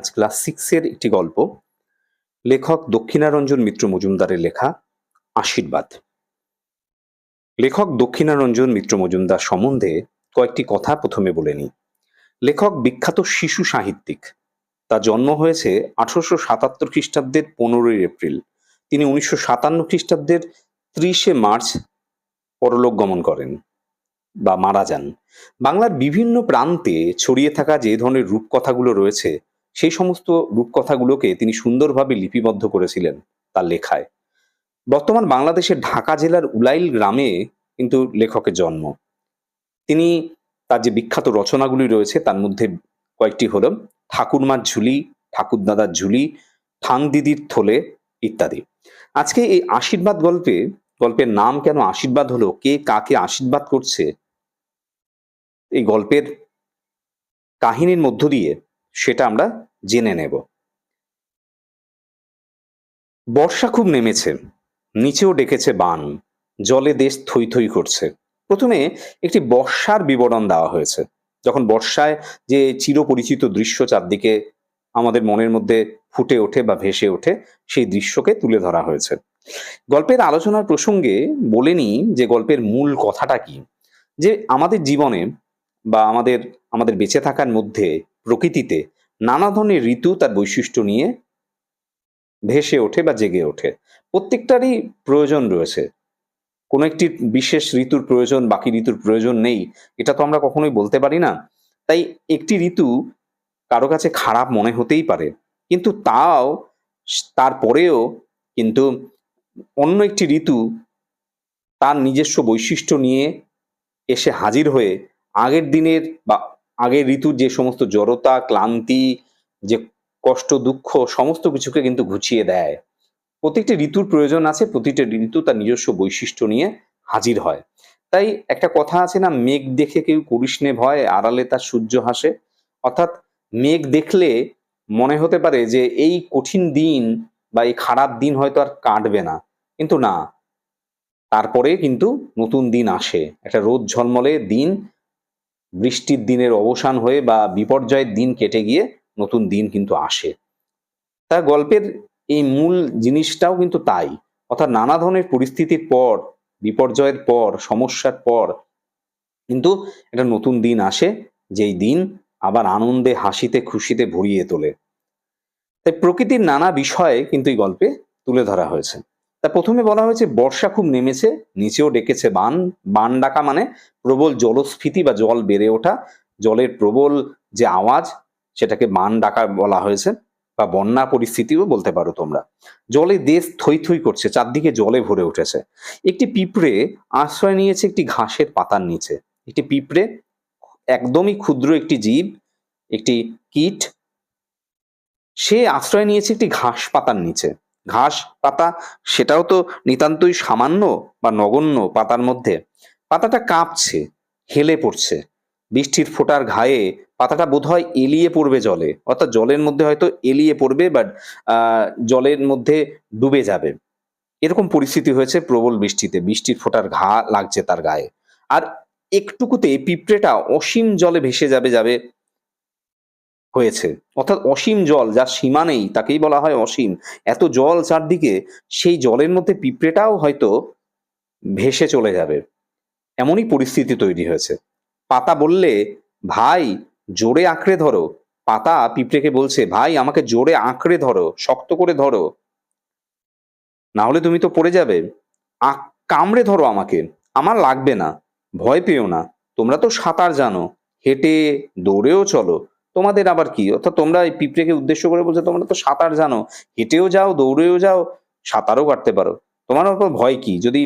আজ ক্লাস সিক্সের একটি গল্প। লেখক দক্ষিণারঞ্জন মিত্র মজুমদারের লেখা আশীর্বাদ। লেখক দক্ষিণারঞ্জন মিত্র মজুমদার সম্বন্ধে কয়েকটি কথা প্রথমে বলে নিই। লেখক বিখ্যাত শিশু সাহিত্যিক। তার জন্ম হয়েছে আঠারোশো সাতাত্তর খ্রিস্টাব্দের পনেরোই এপ্রিল। তিনি উনিশশো সাতান্ন খ্রিস্টাব্দের ত্রিশে মার্চ পরলোক গমন করেন বা মারা যান। বাংলার বিভিন্ন প্রান্তে ছড়িয়ে থাকা যে ধরনের রূপকথাগুলো রয়েছে সেই সমস্ত রূপকথাগুলোকে তিনি সুন্দরভাবে লিপিবদ্ধ করেছিলেন তার লেখায়। বর্তমান বাংলাদেশের ঢাকা জেলার উলাইল গ্রামে কিন্তু লেখকের জন্ম। তিনি তার যে বিখ্যাত রচনাগুলি রয়েছে তার মধ্যে কয়েকটি হল ঠাকুরমার ঝুলি, ঠাকুরদাদার ঝুলি ঠাং দিদির থলে ইত্যাদি। আজকে এই আশীর্বাদ গল্পে, গল্পের নাম কেন আশীর্বাদ হলো, কে কাকে আশীর্বাদ করছে, এই গল্পের কাহিনীর মধ্য দিয়ে সেটা আমরা জেনে নেব। বর্ষা খুব নেমেছে, নিচেও ডেকেছে বান, জলে দেশ থই থই করছে। প্রথমে একটি বর্ষার বিবরণ দেওয়া হয়েছে, যখন বর্ষায় যে চিরপরিচিত দৃশ্য চারদিকে আমাদের মনের মধ্যে ফুটে ওঠে বা ভেসে ওঠে, সেই দৃশ্যকে তুলে ধরা হয়েছে। গল্পের আলোচনার প্রসঙ্গে বলে নিই যে গল্পের মূল কথাটা কি, যে আমাদের জীবনে বা আমাদের আমাদের বেঁচে থাকার মধ্যে প্রকৃতিতে নানা ধরনের ঋতু তার বৈশিষ্ট্য নিয়ে ভেসে ওঠে বা জেগে ওঠে। প্রত্যেকটারই প্রয়োজন রয়েছে। কোনো একটি বিশেষ ঋতুর প্রয়োজন, বাকি ঋতুর প্রয়োজন নেই, এটা তো আমরা কখনোই বলতে পারি না। তাই একটি ঋতু কারও কাছে খারাপ মনে হতেই পারে, কিন্তু তাও তারপরেও কিন্তু অন্য একটি ঋতু তার নিজস্ব বৈশিষ্ট্য নিয়ে এসে হাজির হয়ে আগের দিনের বা আগের ঋতুর যে সমস্ত জড়তা, ক্লান্তি, যে কষ্ট, দুঃখ, সমস্ত কিছুকে কিন্তু ঘুচিয়ে দেয়। প্রত্যেকটি ঋতুর প্রয়োজন আছে, প্রতিটি ঋতু তার নিজস্ব বৈশিষ্ট্য নিয়ে হাজির হয়। তাই একটা কথা আছে না, মেঘ দেখে কেউ করিস ভয়, আড়ালে তার সূর্য হাসে। অর্থাৎ মেঘ দেখলে মনে হতে পারে যে এই কঠিন দিন বা এই খারাপ দিন হয়তো আর কাটবে না। কিন্তু না, তারপরে কিন্তু নতুন দিন আসে। একটা রোদ ঝলমলে দিন বৃষ্টির দিনের অবসান হয়ে বা বিপর্যয়ের দিন কেটে গিয়ে নতুন দিন কিন্তু আসে। তা গল্পের এই মূল জিনিসটাও কিন্তু তাই। অর্থাৎ নানা ধরনের পরিস্থিতির পর, বিপর্যয়ের পর, সমস্যার পর কিন্তু একটা নতুন দিন আসে, যেই দিন আবার আনন্দে, হাসিতে, খুশিতে ভরিয়ে তোলে। তাই প্রকৃতির নানা বিষয়ে কিন্তু এই গল্পে তুলে ধরা হয়েছে। তা প্রথমে বলা হয়েছে, বর্ষা খুব নেমেছে, নিচেও ডেকেছে বান। বান ডাকা মানে প্রবল জলস্ফীতি বা জল বেড়ে ওঠা। জলের প্রবল যে আওয়াজ, সেটাকে বান ডাকা বলা হয়েছে বা বন্যা পরিস্থিতিও বলতে পারো তোমরা। জলে দেশ থই থই করছে, চারদিকে জলে ভরে উঠেছে। একটি পিঁপড়ে আশ্রয় নিয়েছে একটি ঘাসের পাতার নিচে। একটি পিঁপড়ে একদমই ক্ষুদ্র একটি জীব, একটি কীট, সে আশ্রয় নিয়েছে একটি ঘাস পাতার নিচে। ঘাস, পাতা, সেটাও তো নিতান্তই সামান্য বা নগণ্য পাতার মধ্যে। পাতাটা কাঁপছে, হেলে পড়ছে। বৃষ্টির ফোঁটার ঘায়ে পাতাটা বোধহয় এলিয়ে পড়বে জলে। অর্থাৎ জলের মধ্যে হয়তো এলিয়ে পড়বে বা জলের মধ্যে ডুবে যাবে। এরকম পরিস্থিতি হয়েছে প্রবল বৃষ্টিতে। বৃষ্টির ফোঁটার ঘা লাগছে তার গায়ে। আর একটুকুতে পিঁপড়েটা অসীম জলে ভেসে যাবে যাবে হয়েছে। অর্থাৎ অসীম জল, যার সীমা নেই, তাকেই বলা হয় অসীম। এত জল চারদিকে, সেই জলের মধ্যে পিঁপড়েটাও হয়তো ভেসে চলে যাবে। এমনই পরিস্থিতি তৈরি হয়েছে। পাতা বললে, ভাই, জোরে আঁকড়ে ধরো। পাতা পিঁপড়েকে বলছে, ভাই, আমাকে জোরে আঁকড়ে ধরো, শক্ত করে ধরো। না হলে তুমি তো পড়ে যাবে। কামড়ে ধরো আমাকে। আমার লাগবে না। ভয় পেও না। তোমরা তো সাঁতার জানো। হেঁটে, দৌড়েও চলো। তোমাদের আবার কি? অর্থাৎ তোমরা এই পিঁপড়েকে উদ্দেশ্য করে বলছো, তোমরা তো সাঁতার জানো। হেঁটেও যাও, দৌড়েও যাও, সাঁতারও কাটতে পারো। তোমার ওপর ভয় কি? যদি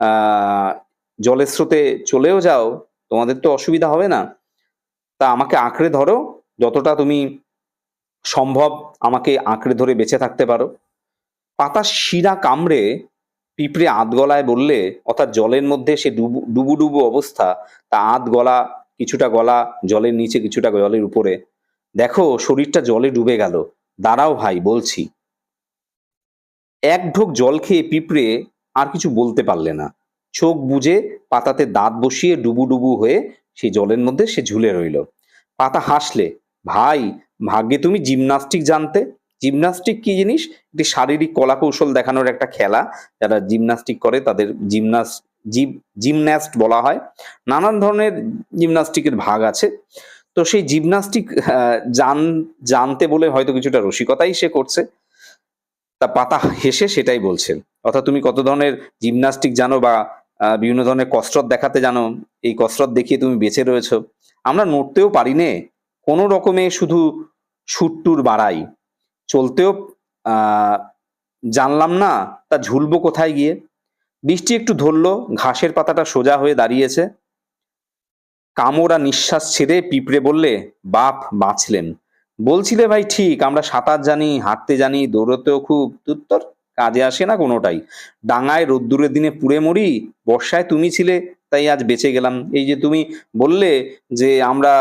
আহ জলের স্রোতে চলেও যাও, তোমাদের তো অসুবিধা হবে না। তা আমাকে আঁকড়ে ধরো, যতটা তুমি সম্ভব আমাকে আঁকড়ে ধরে বেঁচে থাকতে পারো। পাতা শিরা কামড়ে পিঁপড়ে আধ গলায় বললে, অর্থাৎ জলের মধ্যে সে ডুবু ডুবু ডুবু অবস্থা, তা আধ গলা, কিছুটা গলা, জলের নিচে কিছুটা জলের উপরে। দেখো, শরীরটা জলে ডুবে গেল। দাঁড়াও ভাই, বলছি। এক ঢোক জল খেয়ে পিঁপড়ে আর কিছু বলতে পারলে না। চোখ বুজে পাতাতে দাঁত বসিয়ে ডুবু ডুবু হয়ে সেই জলের মধ্যে সে ঝুলে রইল। পাতা হাসলে, ভাই, ভাগ্যে তুমি জিমনাস্টিক জানতে? জিমনাস্টিক কি জিনিস? একটি শারীরিক কলা কৌশল দেখানোর একটা খেলা। যারা জিমনাস্টিক করে তাদের জিমনাস জিম জিমন্যাস্ট বলা হয়। নানান ধরনের জিমনাস্টিকের ভাগ আছে। তো সেই জিমনাস্টিক জান, জানতে বলে হয়তো কিছুটা রসিকতাই সে করছে। তা পাতা হেসে সেটাই বলছেন। অর্থাৎ তুমি কত ধরনের জিমনাস্টিক জানো বা বিভিন্ন ধরনের কসরত দেখাতে জানো, এই কসরত দেখিয়ে তুমি বেঁচে রয়েছো। আমরা নড়তেও পারি নে, কোনো রকমে শুধু সুট্টুর বাড়াই। চলতেও জানলাম না, তা ঝুলবো কোথায় গিয়ে? বৃষ্টি একটু ধরলো, ঘাসের পাতাটা সোজা হয়ে দাঁড়িয়েছে। কামড়া নিঃশ্বাস ছেড়ে পিঁপড়ে বললে, বাপ, বাঁচলেন। বলছিলে, ভাই, ঠিক, আমরা সাঁতার জানি, হাঁটতে জানি, দৌড়তেও খুব উত্তর কাজে আসে না কোনোটাই। ডাঙায় রোদ্দুরের দিনে পুড়ে মরি, বর্ষায় তুমি ছিলে, তাই আজ বেঁচে গেলাম। এই যে তুমি বললে যে, আমরা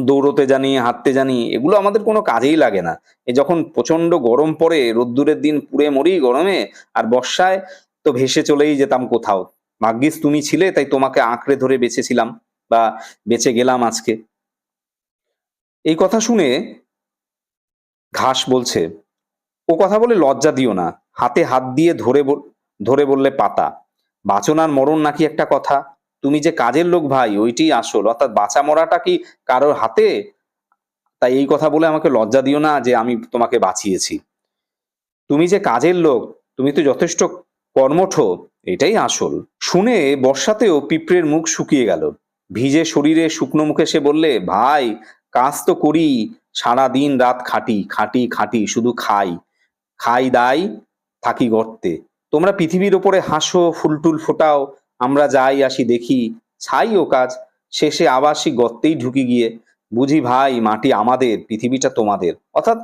দৌড়তে জানি, হাঁটতে জানি, এগুলো আমাদের কোনো কাজেই লাগে না। এ যখন প্রচণ্ড গরম পড়ে, রোদ্দুরের দিন পুড়ে মরি গরমে, আর বর্ষায় তো ভেসে চলেই যেতাম কোথাও। ভাগ্যিস তুমি ছিলে, তাই তোমাকে আঁকড়ে ধরে বেঁচেছিলাম। বা বেঁচে গেলাম আজকে। এই কথা শুনে ঘাস বলছে, ও কথা বলে লজ্জা দিও না। হাতে হাত দিয়ে ধরে ধরে বললে পাতা। বাঁচনার মরণ নাকি একটা কথা। তুমি যে কাজের লোক ভাই, ওইটি আসল। অর্থাৎ বাঁচা মরাটা কি কারোর হাতে? তাই এই কথা বলে আমাকে লজ্জা দিও না যে আমি তোমাকে বাঁচিয়েছি। তুমি যে কাজের লোক, তুমি তো যথেষ্ট কর্মঠ, এটাই আসল। শুনে বর্ষাতেও পিঁপড়ের মুখ শুকিয়ে গেল। ভিজে শরীরে শুকনো মুখে সে বললে, ভাই, কাজ তো করি, সারা দিন রাত খাটি খাটি খাটি, শুধু খাই। খাই দাই, থাকি গর্তে। তোমরা পৃথিবীর ওপরে হাসো, ফুলটুল ফোটাও, আমরা যাই আসি দেখি, ছাই ও কাজ। শেষে আবার সেই গর্তেই ঢুকি গিয়ে, বুঝি ভাই, মাটি আমাদের, পৃথিবীটা তোমাদের। অর্থাৎ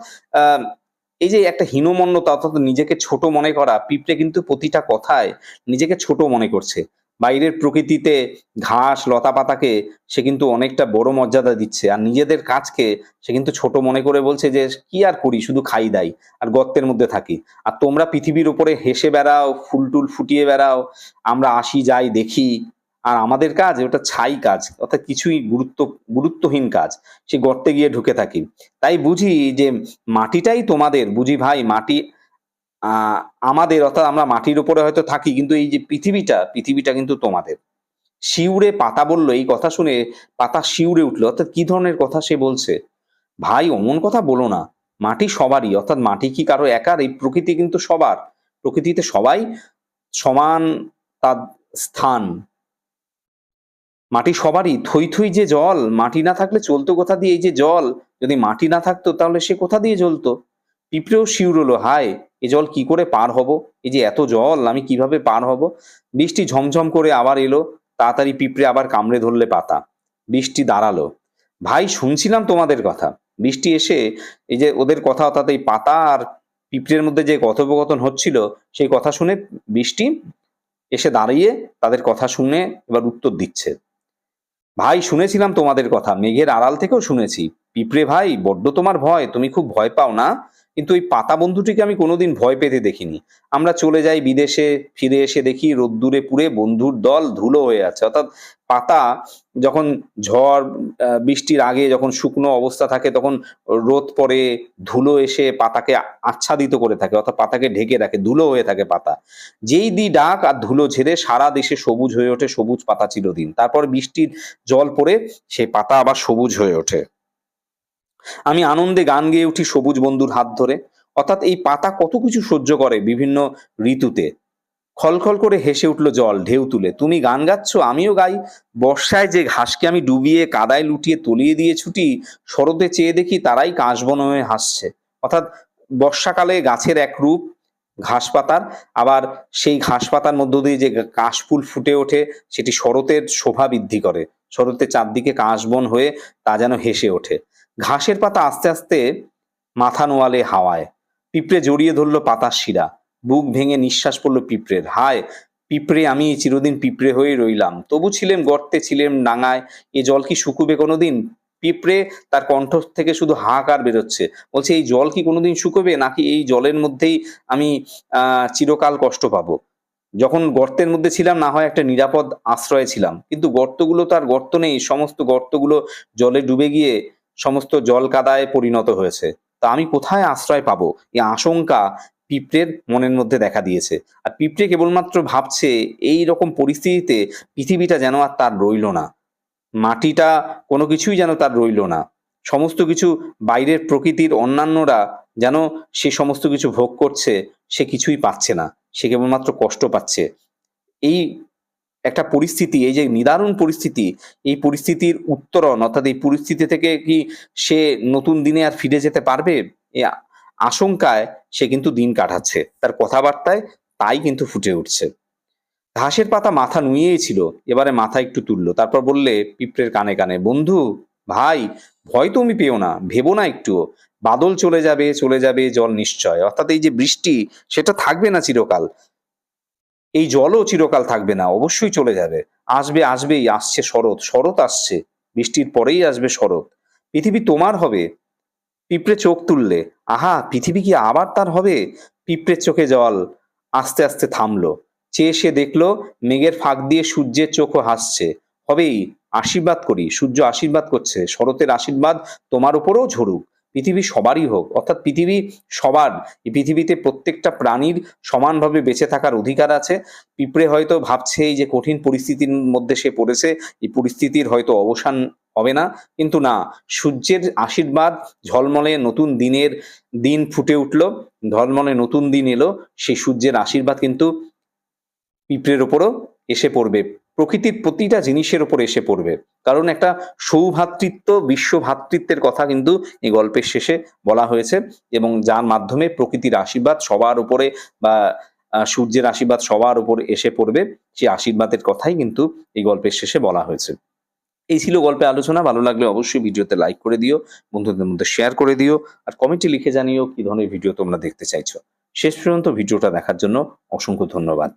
এই যে একটা হীনমন্যতা, অর্থাৎ নিজেকে ছোট মনে করা, পিঁপড়ে কিন্তু প্রতিটা কথায় নিজেকে ছোট মনে করছে। বাইরের প্রকৃতিতে ঘাস লতা পাতাকে সে কিন্তু অনেকটা বড় মর্যাদা দিচ্ছে। আর নিজেদের কাজকে সে কিন্তু ছোট মনে করে বলছে যে, কি আর করি? শুধু খাই দাই আর গর্তের মধ্যে থাকি। আর তোমরা পৃথিবীর উপরে হেসে বেড়াও ফুলটুল ফুটিয়ে বেড়াও, আমরা আসি, যাই, দেখি। আর আমাদের কাজ, ওটা ছাই কাজ, অর্থাৎ কিছুই গুরুত্ব, গুরুত্বহীন কাজ, সে গর্তে গিয়ে ঢুকে থাকি। তাই বুঝি যে, মাটিটাই তোমাদের, বুঝি ভাই, মাটি আমাদের, অর্থাৎ আমরা মাটির উপরে হয়তো থাকি, কিন্তু এই যে পৃথিবীটা পৃথিবীটা কিন্তু তোমাদের। শিউরে পাতা বলল, এই কথা শুনে পাতা শিউরে উঠল। অর্থাৎ কি ধরনের কথা সে বলছে? ভাই, অমন কথা বলো না। মাটি সবারই, অর্থাৎ মাটি কি কারও একার? এই প্রকৃতি কিন্তু সবার। প্রকৃতিতে সবাই সমান তার স্থান। মাটি সবারই। থই থই যে জল, মাটি না থাকলে চলতো কোথা দিয়ে এই যে জল? যদি মাটি না থাকতো, তাহলে সে কোথা দিয়ে জ্বলতো? পিঁপড়েও শিউরলো হায়, এ জল কি করে পার হব? এই যে এত জল, আমি কীভাবে পার হব? বৃষ্টি ঝমঝম করে আবার এলো, তাড়াতাড়ি পিঁপড়ে আবার কামড়ে ধরলে পাতা। বৃষ্টি দাঁড়াল। ভাই, শুনছিলাম তোমাদের কথা। বৃষ্টি এসে এই যে ওদের কথা, অর্থাৎ এই পাতা আর পিঁপড়ের মধ্যে যে কথোপকথন হচ্ছিল, সেই কথা শুনে বৃষ্টি এসে দাঁড়িয়ে তাদের কথা শুনে এবার উত্তর দিচ্ছে। ভাই, শুনেছিলাম তোমাদের কথা। মেঘের আড়াল থেকেও শুনেছি। পিঁপড়ে ভাই, বড্ড তোমার ভয়। তুমি খুব ভয় পাও না? কিন্তু ওই পাতা বন্ধুটিকে আমি কোনোদিন ভয় পেতে দেখিনি। আমরা চলে যাই বিদেশে, ফিরে এসে দেখি রোদ্দুরে পুড়ে বন্ধুর দল ধুলো হয়ে আছে। অর্থাৎ পাতা যখন ঝড় বৃষ্টির আগে যখন শুকনো অবস্থা থাকে তখন রোদ পড়ে, ধুলো এসে পাতাকে আচ্ছাদিত করে থাকে, অর্থাৎ পাতাকে ঢেকে রাখে, ধুলো হয়ে থাকে পাতা। যেই দি ডাক আর ধুলো ঝেড়ে সারা দেশে সবুজ হয়ে ওঠে, সবুজ পাতা চিরদিন। তারপর বৃষ্টির জল পড়ে সেই পাতা আবার সবুজ হয়ে ওঠে। আমি আনন্দে গান গেয়ে উঠি সবুজ বন্ধুর হাত ধরে। অর্থাৎ এই পাতা কত কিছু সহ্য করে বিভিন্ন ঋতুতে। খলখল করে হেসে উঠল জল, ঢেউ তুলে। তুমি গান গাচ্ছ, আমিও গাই। বর্ষায় যে ঘাসকে আমি ডুবিয়ে, কাদায় লুটিয়ে তলিয়ে দিয়ে ছুটি, শরতে চেয়ে দেখি তারাই কাশবন হয়ে হাসছে। অর্থাৎ বর্ষাকালে গাছের এক রূপ ঘাস পাতার আবার সেই ঘাস পাতার মধ্য দিয়ে যে কাশফুল ফুটে ওঠে, সেটি শরতের শোভা বৃদ্ধি করে। শরতের চারদিকে কাশবন হয়ে তা যেন হেসে ওঠে। ঘাসের পাতা আস্তে আস্তে মাথা নোয়ালে হাওয়ায়। পিঁপড়ে জড়িয়ে ধরলো পাতার শিরা। বুক ভেঙে নিঃশ্বাস পড়ল পিঁপড়ের। হায়, পিঁপড়ে, আমি চিরদিন পিঁপড়ে হয়ে রইলাম। তবু ছিলেন গর্তে ছিলেন ডাঙায়। এ জল কি শুকুবে কোনোদিন? পিঁপড়ে তার কণ্ঠ থেকে শুধু হাহাকার বেরোচ্ছে। বলছে, এই জল কি কোনোদিন শুকোবে? নাকি এই জলের মধ্যেই আমি চিরকাল কষ্ট পাবো? যখন গর্তের মধ্যে ছিলাম, না হয় একটা নিরাপদ আশ্রয়ে ছিলাম। কিন্তু গর্তগুলো তার গর্ত নেই। সমস্ত গর্তগুলো জলে ডুবে গিয়ে সমস্ত জল কাদায় পরিণত হয়েছে। তা আমি কোথায় আশ্রয় পাবো? এই আশঙ্কা পিঁপড়ের মনের মধ্যে দেখা দিয়েছে। আর পিঁপড়ে কেবলমাত্র ভাবছে, এই রকম পরিস্থিতিতে পৃথিবীটা যেন আর তার রইল না। মাটিটা কোনো কিছুই যেন তার রইল না। সমস্ত কিছু বাইরের প্রকৃতির অন্যান্যরা যেন সে সমস্ত কিছু ভোগ করছে, সে কিছুই পাচ্ছে না। সে কেবলমাত্র কষ্ট পাচ্ছে। এই একটা পরিস্থিতি, এই যে নিদারুণ পরিস্থিতি, এই পরিস্থিতির উত্তরণ, অর্থাৎ এই পরিস্থিতি থেকে কি সে নতুন দিনে আর ফিরে যেতে পারবে? আশঙ্কায় সে কিন্তু দিন কাটাচ্ছে। তার কথাবার্তায় তাই কিন্তু ফুটে উঠছে। ঘাসের পাতা মাথা নুয়েই ছিল, এবারে মাথা একটু তুললো। তারপর বললে পিঁপড়ের কানে কানে, বন্ধু, ভাই, ভয় তুমি পেও না, ভেবো না একটু বাদল চলে যাবে চলে যাবে জল নিশ্চয়। অর্থাৎ এই যে বৃষ্টি, সেটা থাকবে না চিরকাল। এই জলও চিরকাল থাকবে না, অবশ্যই চলে যাবে। আসবে, আসবেই, আসছে শরৎ শরৎ আসছে, বৃষ্টির পরেই আসবে শরৎ। পৃথিবী তোমার হবে, পিঁপড়ে চোখ তুললে। আহা, পৃথিবী কি আবার তার হবে? পিঁপড়ের চোখে জল আস্তে আস্তে থামলো। চেয়ে সে দেখল, মেঘের ফাঁক দিয়ে সূর্যের চোখও হাসছে। হবেই, আশীর্বাদ করি, সূর্য আশীর্বাদ করছে, শরতের আশীর্বাদ তোমার উপরেও ঝরুক। পৃথিবী সবারই হোক, অর্থাৎ পৃথিবী সবার, এই পৃথিবীতে প্রত্যেকটা প্রাণীর সমানভাবে বেঁচে থাকার অধিকার আছে। পিঁপড়ে হয়তো ভাবছে এই যে কঠিন পরিস্থিতির মধ্যে সে পড়েছে, এই পরিস্থিতির হয়তো অবসান হবে না, কিন্তু না, সূর্যের আশীর্বাদ ঝলমলে নতুন দিনের দিন ফুটে উঠল, ঝলমলে নতুন দিন এলো, সেই সূর্যের আশীর্বাদ কিন্তু পিঁপড়ের ওপরও এসে পড়বে। প্রকৃতির প্রতিটা জিনিসের ওপর এসে পড়বে। কারণ একটা সৌভাতৃত্ব বিশ্ব ভ্রাতৃত্বের কথা কিন্তু এই গল্পের শেষে বলা হয়েছে এবং যার মাধ্যমে প্রকৃতির আশীর্বাদ সবার উপরে বা সূর্যের আশীর্বাদ সবার উপর এসে পড়বে, সেই আশীর্বাদের কথাই কিন্তু এই গল্পের শেষে বলা হয়েছে। এই ছিল গল্পে আলোচনা। ভালো লাগলে অবশ্যই ভিডিওতে লাইক করে দিও, বন্ধুদের মধ্যে শেয়ার করে দিও আর কমেন্টে লিখে জানিও কি ধরনের ভিডিও তোমরা দেখতে চাইছো। শেষ পর্যন্ত ভিডিওটা দেখার জন্য অসংখ্য ধন্যবাদ।